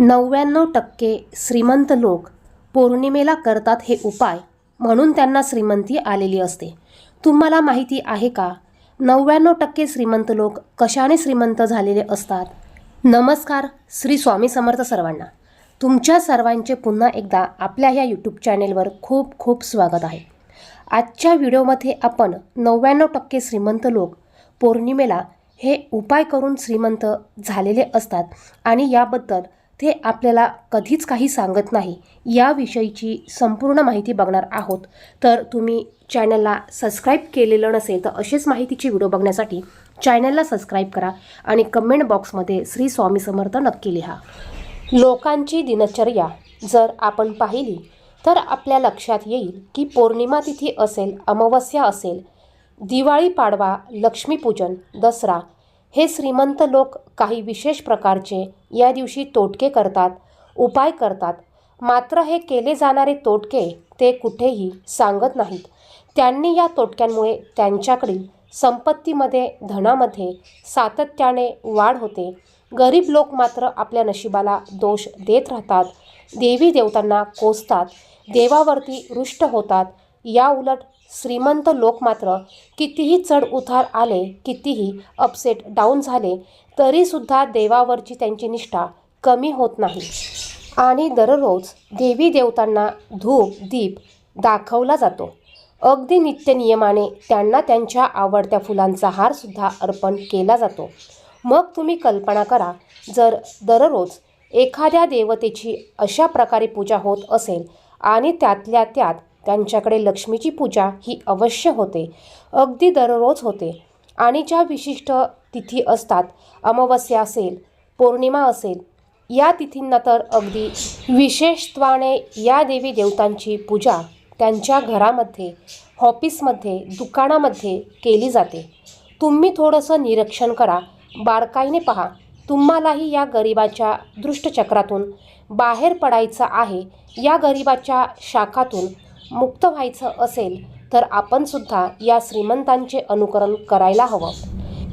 नव्याण्णव टक्के श्रीमंत लोक पौर्णिमेला करतात हे उपाय म्हणून त्यांना श्रीमंती आलेली असते. तुम्हाला माहिती आहे का? नव्याण्णव टक्के श्रीमंत लोक कशाने श्रीमंत झालेले असतात? नमस्कार श्री स्वामी समर्थ सर्वांना. तुमच्या सर्वांचे पुन्हा एकदा आपल्या या यूट्यूब चॅनेलवर खूप खूप स्वागत आहे. आजच्या व्हिडिओमध्ये आपण नव्याण्णव टक्के श्रीमंत लोक पौर्णिमेला हे उपाय करून श्रीमंत झालेले असतात आणि याबद्दल ते आपल्याला कधीच काही सांगत नाही. याविषयीची संपूर्ण माहिती बघणार आहोत. तर तुम्ही चॅनलला सबस्क्राईब केलेलं नसेल तर असेच माहितीची व्हिडिओ बघण्यासाठी चॅनलला सबस्क्राईब करा आणि कमेंट बॉक्समध्ये श्री स्वामी समर्थ नक्की लिहा. लोकांची दिनचर्या जर आपण पाहिली तर आपल्या लक्षात येईल की पौर्णिमा तिथी असेल अमावस्या असेल दिवाळी पाडवा लक्ष्मीपूजन दसरा हे श्रीमंत लोक काही विशेष प्रकारचे या दिवशी तोटके करतात उपाय करतात. मात्र हे केले जाणारे तोटके ते कुठेही सांगत नाहीत. त्यांनी या तोटक्यांमुळे त्यांच्याकडील संपत्तीमध्ये धनामध्ये सातत्याने वाढ होते. गरीब लोक मात्र आपल्या नशिबाला दोष देत राहतात. देवी देवतांना कोसतात. देवावरती रुष्ट होतात. या उलट श्रीमंत लोक मात्र कितीही चढ उतार आले कितीही अपसेट डाऊन झाले तरीसुद्धा देवावरची त्यांची निष्ठा कमी होत नाही. आणि दररोज देवी देवतांना धूप दीप दाखवला जातो. अगदी नित्यनियमाने त्यांना त्यांच्या आवडत्या फुलांचा हारसुद्धा अर्पण केला जातो. मग तुम्ही कल्पना करा जर दररोज एखाद्या देवतेची अशा प्रकारे पूजा होत असेल आणि त्यातल्या त्यात त्यांच्याकडे लक्ष्मीची पूजा ही अवश्य होते. अगदी दररोज होते. आणि ज्या विशिष्ट तिथी असतात अमावस्या असेल पौर्णिमा असेल या तिथींना तर अगदी विशेषत्वाने या देवी देवतांची पूजा त्यांच्या घरामध्ये ऑफिसमध्ये दुकानामध्ये केली जाते. तुम्ही थोडंसं निरीक्षण करा. बारकाईने पहा. तुम्हालाही या गरिबाच्या दृष्टचक्रातून बाहेर पडायचं आहे. या गरिबाच्या शाखातून मुक्त व्हायचं असेल तर आपणसुद्धा या श्रीमंतांचे अनुकरण करायला हवं.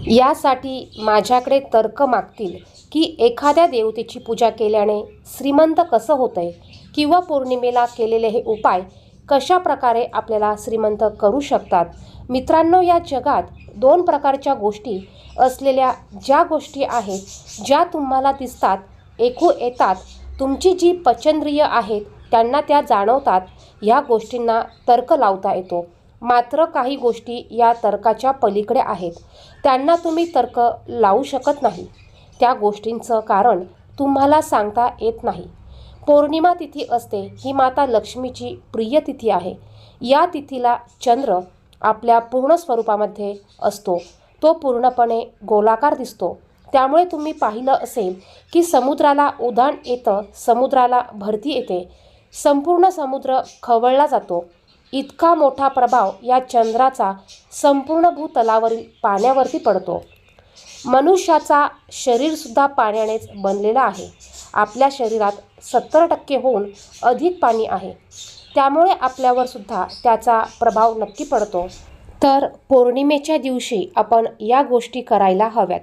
यासाठी माझ्याकडे तर्क मागतील की एखाद्या देवतेची पूजा केल्याने श्रीमंत कसं होतंय किंवा पौर्णिमेला केलेले हे उपाय कशा प्रकारे आपल्याला श्रीमंत करू शकतात? मित्रांनो या जगात दोन प्रकारच्या गोष्टी असलेल्या ज्या गोष्टी आहेत ज्या तुम्हाला दिसतात ऐकू येतात तुमची जी पचंद्रिय आहेत त्यांना त्या जाणवतात या गोष्टींना तर्क लावता येतो. मात्र काही गोष्टी या तर्काच्या पलीकडे आहेत. त्यांना तुम्ही तर्क लावू शकत नाही. त्या गोष्टींचं कारण तुम्हाला सांगता येत नाही. पौर्णिमा तिथी असते ही माता लक्ष्मीची प्रिय तिथी आहे. या तिथीला चंद्र आपल्या पूर्ण स्वरूपामध्ये असतो. तो पूर्णपणे गोलाकार दिसतो. त्यामुळे तुम्ही पाहिलं असेल की समुद्राला उधाण येतं समुद्राला भरती येते. संपूर्ण समुद्र खवळला जातो. इतका मोठा प्रभाव या चंद्राचा संपूर्ण भूतलावरील पाण्यावरती पडतो. मनुष्याचा शरीरसुद्धा पाण्यानेच बनलेला आहे. आपल्या शरीरात सत्तर टक्के होऊन अधिक पाणी आहे. त्यामुळे आपल्यावर सुद्धा त्याचा प्रभाव नक्की पडतो. तर पौर्णिमेच्या दिवशी आपण या गोष्टी करायला हव्यात.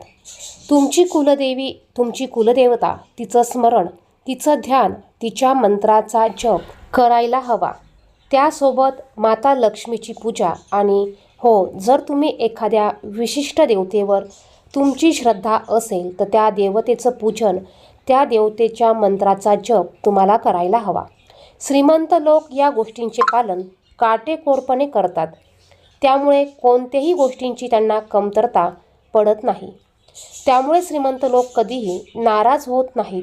तुमची कुलदेवी तुमची कुलदेवता तिचं स्मरण तिचं ध्यान तिच्या मंत्राचा जप करायला हवा. त्यासोबत माता लक्ष्मीची पूजा आणि हो जर तुम्ही एखाद्या विशिष्ट देवतेवर तुमची श्रद्धा असेल तर त्या देवतेचं पूजन त्या देवतेच्या मंत्राचा जप तुम्हाला करायला हवा. श्रीमंत लोक या गोष्टींचे पालन काटेकोरपणे करतात. त्यामुळे कोणत्याही गोष्टींची त्यांना कमतरता पडत नाही. त्यामुळे श्रीमंत लोक कधीही नाराज होत नाहीत.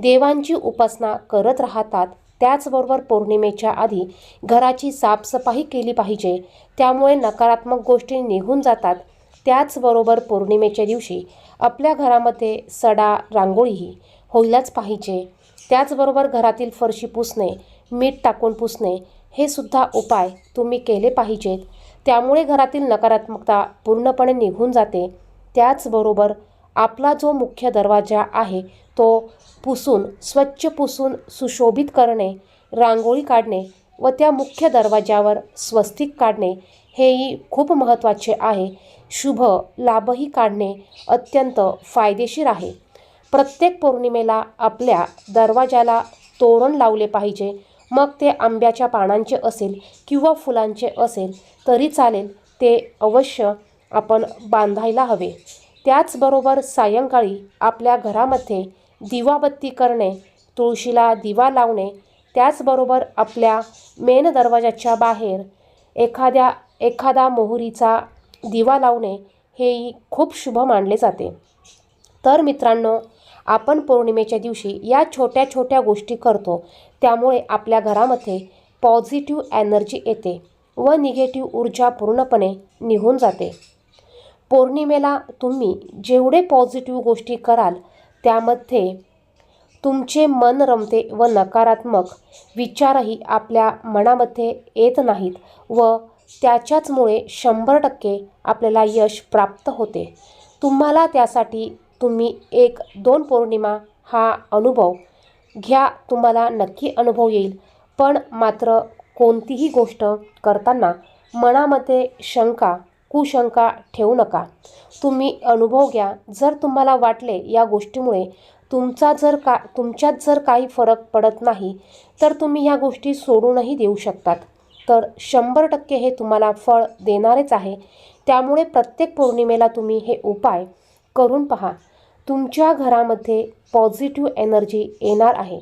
देवांची उपासना करत राहतात त्याचबरोबर पौर्णिमेच्या आधी घराची साफसफाई केली पाहिजे त्यामुळे नकारात्मक गोष्टी निघून जातात. त्याचबरोबर पौर्णिमेच्या दिवशी आपल्या घरामध्ये सडा रांगोळीही होईलाच पाहिजे. त्याचबरोबर घरातील फरशी पुसणे मीठ टाकून पुसणे हे सुद्धा उपाय तुम्ही केले पाहिजेत. त्यामुळे घरातील नकारात्मकता पूर्णपणे निघून जाते. त्याचबरोबर आपला जो मुख्य दरवाजा आहे तो पुसून स्वच्छ पुसून सुशोभित करणे रांगोळी काढणे व त्या मुख्य दरवाज्यावर स्वस्तिक काढणे हेही खूप महत्त्वाचे आहे. शुभ लाभही काढणे अत्यंत फायदेशीर आहे. प्रत्येक पौर्णिमेला आपल्या दरवाजाला तोरण लावले पाहिजे. मग ते आंब्याच्या पानांचे असेल किंवा फुलांचे असेल तरी चालेल. ते अवश्य आपण बांधायला हवे. त्याचबरोबर सायंकाळी आपल्या घरामध्ये दिवाबत्ती करणे तुळशीला दिवा लावणे त्याचबरोबर आपल्या मेन दरवाजाच्या बाहेर एखाद्या एखादा मोहरीचा दिवा लावणे हेही खूप शुभ मानले जाते. तर मित्रांनो आपण पौर्णिमेच्या दिवशी या छोट्या छोट्या गोष्टी करतो. त्यामुळे आपल्या घरामध्ये पॉझिटिव्ह एनर्जी येते व निगेटिव्ह ऊर्जा पूर्णपणे निघून जाते. पौर्णिमेला तुम्ही जेवढे पॉझिटिव्ह गोष्टी कराल त्यामध्ये तुमचे मन रमते व नकारात्मक विचारही आपल्या मनामध्ये येत नाहीत व त्याच्याचमुळे शंभर टक्के आपल्याला यश प्राप्त होते. तुम्हाला त्यासाठी तुम्ही एक दोन पौर्णिमा हा अनुभव घ्या तुम्हाला नक्की अनुभव येईल. पण मात्र कोणतीही गोष्ट करताना मनामध्ये शंका कुशंका ठेवू नका. तुम्ही अनुभव घ्या. जर तुम्हाला वाटले या गोष्टीमुळे तुमचा जर का तुमच्यात जर काही फरक पडत नाही तर तुम्ही ह्या गोष्टी सोडूनही देऊ शकतात. तर शंभर टक्के हे तुम्हाला फळ देणारेच आहे. त्यामुळे प्रत्येक पौर्णिमेला तुम्ही हे उपाय करून पहा. तुमच्या घरामध्ये पॉझिटिव्ह एनर्जी येणार आहे.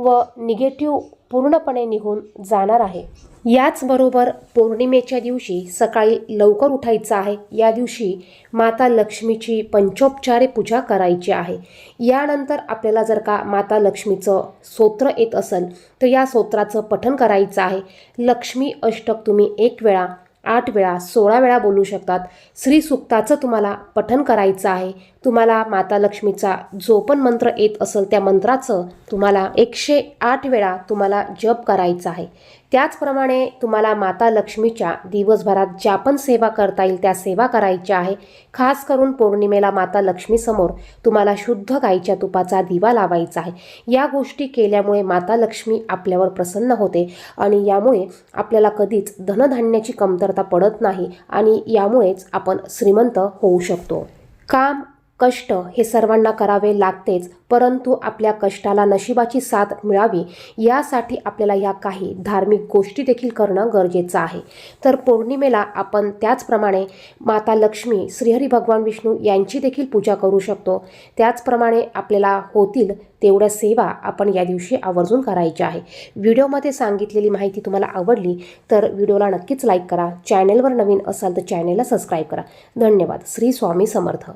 व निगेटिव्ह पूर्णपणे निघून जाणार आहे. याचबरोबर पौर्णिमेच्या दिवशी सकाळी लवकर उठायचं आहे. या दिवशी माता लक्ष्मीची पंचोपचारे पूजा करायची आहे. यानंतर आपल्याला जर का माता लक्ष्मीचं स्तोत्र येत असेल तर या स्तोत्राचं पठण करायचं आहे. लक्ष्मी अष्टक तुम्ही एक वेळा आठ वेळा सोळा वेळा बोलू शकतात. श्री सुक्ताचं तुम्हाला पठन करायचं आहे. तुम्हाला माता लक्ष्मीचा जो पण मंत्र येत असेल त्या मंत्राचं तुम्हाला एकशे आठ वेळा तुम्हाला जप करायचा आहे. त्याचप्रमाणे तुम्हाला माता लक्ष्मीच्या दिवसभरात ज्या पण सेवा करता येईल त्या सेवा करायच्या आहे. खास करून पौर्णिमेला माता लक्ष्मीसमोर तुम्हाला शुद्ध गाईच्या तुपाचा दिवा लावायचा आहे. या गोष्टी केल्यामुळे माता लक्ष्मी आपल्यावर प्रसन्न होते आणि यामुळे आपल्याला कधीच धनधान्याची कमतरता पडत नाही आणि यामुळेच आपण श्रीमंत होऊ शकतो. काम कष्ट हे सर्वांना करावे लागतेच परंतु आपल्या कष्टाला नशिबाची साथ मिळावी यासाठी आपल्याला या काही धार्मिक गोष्टी देखील करणं गरजेचं आहे. तर पौर्णिमेला आपण त्याचप्रमाणे माता लक्ष्मी श्रीहरी भगवान विष्णू यांची देखील पूजा करू शकतो. त्याचप्रमाणे आपल्याला होतील तेवढ्या सेवा आपण या दिवशी आवर्जून करायच्या आहे. व्हिडिओमध्ये सांगितलेली माहिती तुम्हाला आवडली तर व्हिडिओला नक्कीच लाईक करा. चॅनेलवर नवीन असाल तर चॅनेलला सबस्क्राईब करा. धन्यवाद. श्री स्वामी समर्थ.